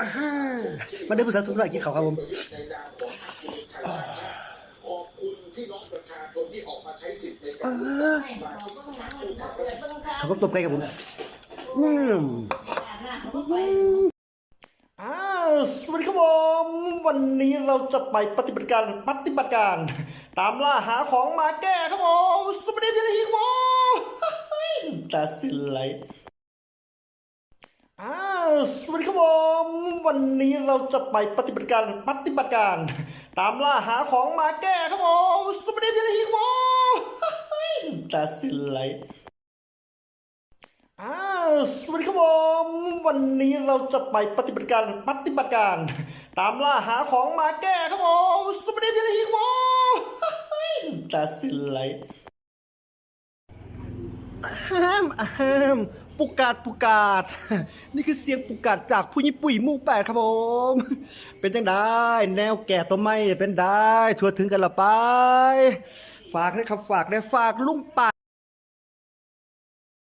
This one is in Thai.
อ่ามาได้ผู้สาวทุกหน่อยกินข้าวครับผมในนามของพรรครวมไทยสร้างชาติขอบคุณพี่น้องประชาชนที่ออกมาใช้สิทธิ์ในการเลือกตั้งสมาชิกสภาผู้แทนราษฎรข้าวต้มต้มไก่ครับผมอืมอ้าวสวัสดีครับผมวันนี้เราจะไปปฏิบัติการปฏิบัติการ ตามล่าหาของมาแก้ครับผมสวัสดีพี่ลีครับผมแต่สินไหลอ้าวสวัสดีครับผม วันนี้เราจะไปปฏิบัติการปฏิบัติการ ตามล่าหาของมาแก้ครับผมสวัสดีพี่ลีครับผมแต่สินไหลอ้าวสวัสดีครับผมวันนี้เราจะไปปฏิบัติการปฏิบัติการ ตามล่าหาของมาแก้ครับผมสวัสดีพี่ลีครับผมแต่สินไหล อ้ามอ้ามปุกาดปุกาด นี่คือเสียงปุกาดจากผู้ญี่ปุ่ยมู่แปดครับผม เป็นจังได้ แนวแก่ตัวไม่เป็นได้ ทั่วถึงกันละไป ฝากนะครับฝากได้ฝากลุงป่า